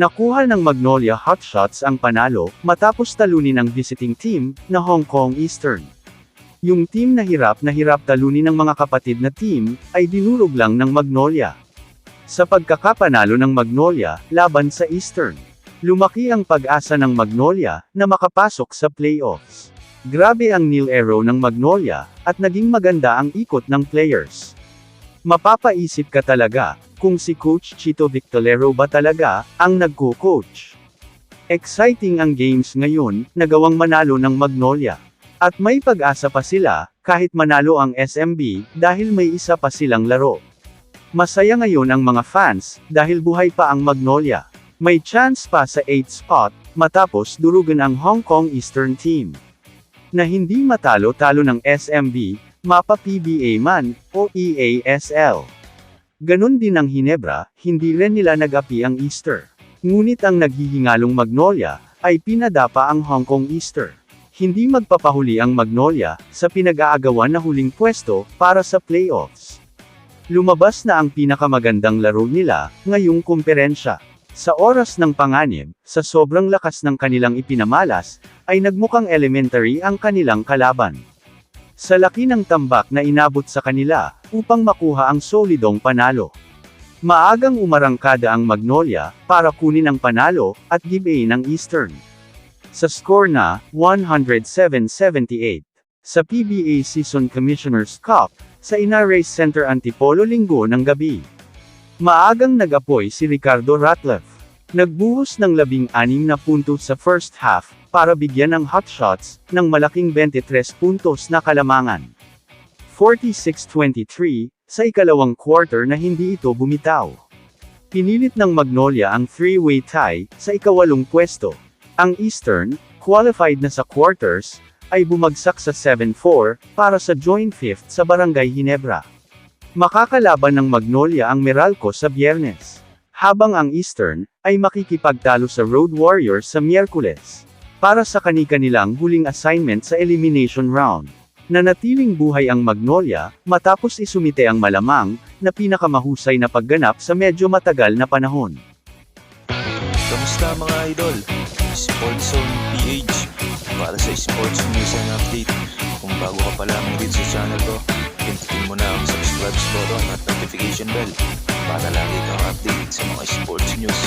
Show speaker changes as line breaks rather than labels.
Nakuha ng Magnolia Hotshots ang panalo, matapos talunin ang visiting team, na Hong Kong Eastern. Yung team na hirap na hirap talunin ng mga kapatid na team, ay dinurog lang ng Magnolia. Sa pagkakapanalo ng Magnolia, laban sa Eastern. Lumaki ang pag-asa ng Magnolia, na makapasok sa playoffs. Grabe ang nil arrow ng Magnolia, at naging maganda ang ikot ng players. Mapapaisip ka talaga, kung si Coach Chito Victorero ba talaga, ang nagko-coach. Exciting ang games ngayon, nagawang manalo ng Magnolia. At may pag-asa pa sila, kahit manalo ang SMB, dahil may isa pa silang laro. Masaya ngayon ang mga fans, dahil buhay pa ang Magnolia. May chance pa sa 8th spot, matapos durugan ang Hong Kong Eastern Team. Na hindi matalo-talo ng SMB, Mapa PBA man, o EASL. Ganon din ang Hinebra, hindi rin nila nag-api ang Easter. Ngunit ang naghihingalong Magnolia, ay pinadapa ang Hong Kong Easter. Hindi magpapahuli ang Magnolia, sa pinag-aagawan na huling pwesto, para sa playoffs. Lumabas na ang pinakamagandang laro nila, ngayong kumperensya. Sa oras ng panganib, sa sobrang lakas ng kanilang ipinamalas, ay nagmukhang elementary ang kanilang kalaban. Sa laki ng tambak na inabot sa kanila, upang makuha ang solidong panalo. Maagang umarangkada ang Magnolia, para kunin ang panalo, at give A ng Eastern. Sa score na, 107-78. Sa PBA Season Commissioners Cup, sa Inares Center Antipolo linggo ng gabi. Maagang nag-apoy si Ricardo Ratliff. Nagbuhos ng labing-anim na puntos sa first half, para bigyan ng hotshots, ng malaking 23 puntos na kalamangan. 46-23, sa ikalawang quarter na hindi ito bumitaw. Pinilit ng Magnolia ang three-way tie, sa ikawalong pwesto. Ang Eastern, qualified na sa quarters, ay bumagsak sa 7-4, para sa joint fifth sa Barangay Hinebra. Makakalaban ng Magnolia ang Meralco sa biyernes. Habang ang Eastern, ay makikipagtalo sa Road Warriors sa Miyerkules. Para sa kani-kanilang huling assignment sa elimination round. Nanatiling buhay ang Magnolia, matapos isumite ang malamang, na pinakamahusay na pagganap sa medyo matagal na panahon.
Kamusta mga idol? Sports Zone PH para sa sports news and update. Kung bago ka pa lamang dito sa channel ko, pindutin mo na ang subscribe button at notification bell para lagi kang update sa mga sports news.